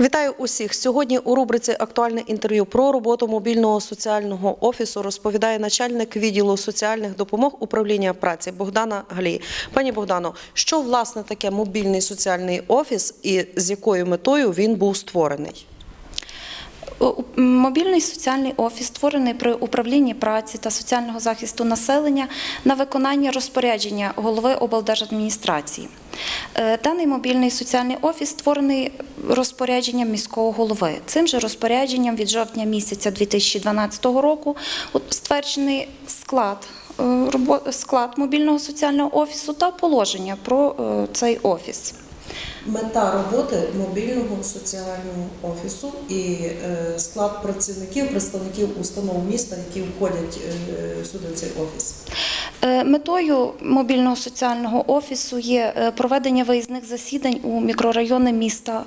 Вітаю усіх. Сьогодні у рубриці Актуальне інтерв'ю про роботу мобільного соціального офісу розповідає начальник відділу соціальних допомог управління праці Богдана Галій. Пані Богдано, що власне таке мобільний соціальний офіс і з якою метою він був створений? У- Мобільний соціальний офіс створений при управлінні праці та соціального захисту населення на виконання розпорядження голови облдержадміністрації. Е, Даний мобільний соціальний офіс створений розпорядженням міського голови. Цим же розпорядженням від жовтня місяця 2012 року стверджений склад. е, Склад мобільного соціального офісу та положення про е, цей офіс. Мета роботи мобільного соціального офісу і е, склад працівників, представників установ міста, які входять е, сюди в цей офіс. Е, Метою мобільного соціального офісу є проведення виїзних засідань у мікрорайони міста.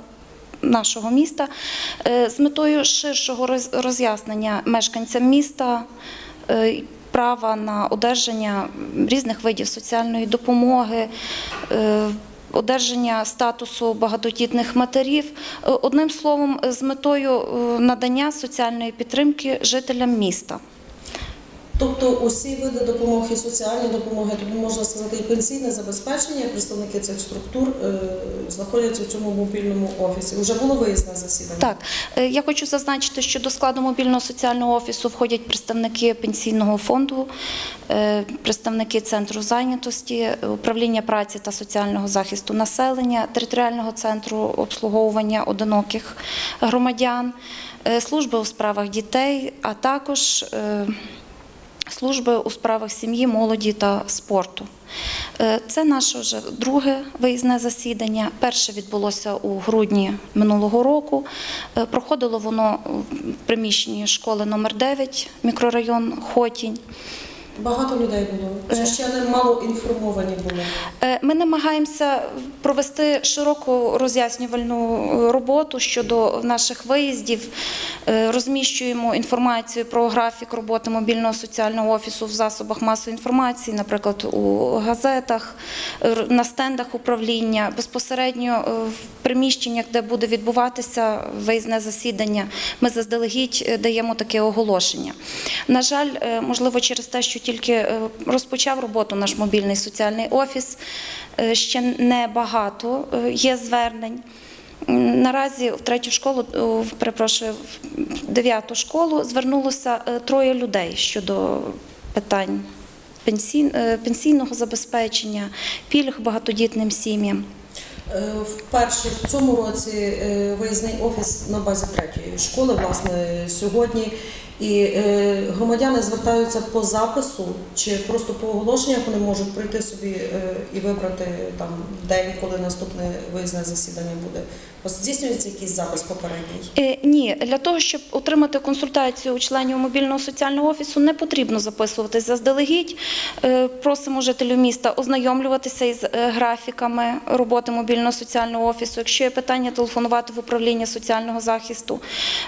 Нашого міста з метою ширшого роз'яснення мешканцям міста права на одержання різних видів соціальної допомоги, одержання статусу багатодітних матерів. Е, Одним словом, з метою е, надання соціальної підтримки жителям міста. Тобто усі види допомоги, соціальні допомоги, тобто можна сказати, і пенсійне забезпечення, представники цих структур е, знаходяться в цьому мобільному офісі. Уже було виїзне засідання. Так, е, я хочу зазначити, що до складу мобільного соціального офісу входять представники пенсійного фонду, е, представники центру зайнятості, управління праці та соціального захисту населення, територіального центру обслуговування одиноких громадян, служби у справах дітей, а також служби у справах сім'ї, молоді та спорту. Е, Це наше вже друге виїзне засідання. Перше відбулося у грудні минулого року. Е, Проходило воно в приміщенні школи номер 9 мікрорайон Хотінь. Багато людей було. Чи ще не мало інформовані були? Е, Ми намагаємося провести широку роз'яснювальну е, роботу щодо наших виїздів. Е, Розміщуємо інформацію про графік роботи мобільного соціального офісу в засобах масової інформації, наприклад, у газетах, е, на стендах управління, безпосередньо е, в приміщеннях, де буде відбуватися виїзне засідання. Ми заздалегідь е, даємо таке оголошення. На жаль, е, можливо, через те, що тільки е, розпочав роботу наш мобільний соціальний офіс, е, ще не багато е, є звернень. Наразі в третю школу, перепрошую, в дев'яту школу звернулося троє людей щодо питань пенсійного забезпечення, пільг багатодітним сім'ям. Вперше в цьому році виїзний офіс на базі третьої школи, власне, сьогодні. І е, громадяни звертаються по запису чи просто по оголошеннях вони можуть прийти собі е, і вибрати там день, коли наступне виїзне засідання буде. Здійснюється якийсь запис попередній? Е, Ні, для того, щоб отримати консультацію у членів мобільного соціального офісу, не потрібно записуватись заздалегідь. Е, Просимо жителів міста ознайомлюватися із е, графіками роботи мобільного соціального офісу. Якщо є питання, телефонувати в управління соціального захисту,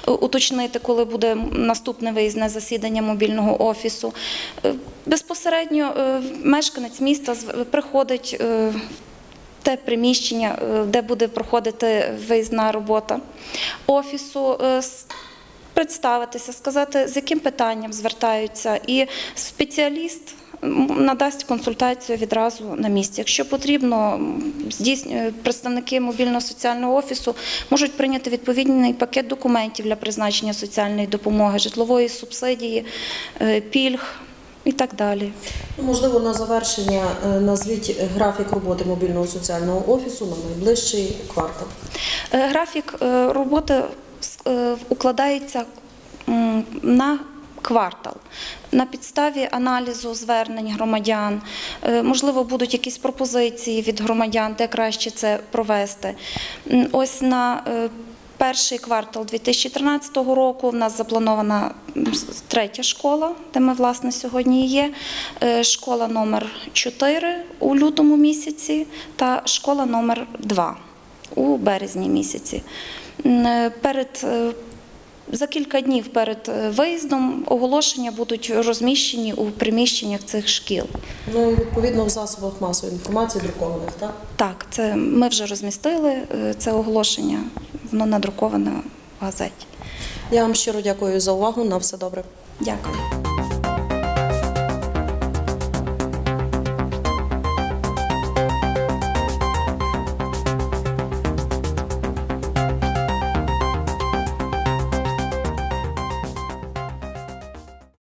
е, уточнити, коли буде наступне виїзне засідання мобільного офісу. Е, Безпосередньо е, мешканець міста приходить. е, в те приміщення, де буде проходити виїзна робота офісу, представитися, сказати, з яким питанням звертаються, і спеціаліст надасть консультацію відразу на місці. Якщо потрібно, м, представники мобільного соціального офісу можуть прийняти відповідний пакет документів для призначення соціальної допомоги, житлової субсидії, е, пільг і так далі. Ну, можливо, на завершення е, назвіть графік роботи мобільного соціального офісу на найближчий квартал. Е, Графік е, роботи е, укладається на квартал. На підставі аналізу звернень громадян, Е, можливо, будуть якісь пропозиції від громадян, де краще це провести. Ось на е, перший квартал 2013 року в нас запланована третя школа, де ми власне сьогодні є. Е, Школа номер 4 у лютому місяці та школа номер 2 у березні місяці. Перед за кілька днів перед е, виїздом оголошення будуть розміщені у приміщеннях цих шкіл. Ну і відповідно в засобах масової інформації друкованих, так? Так, це ми вже розмістили е, це оголошення воно надруковане в газеті. Я вам щиро дякую за увагу. На все добре. Дякую.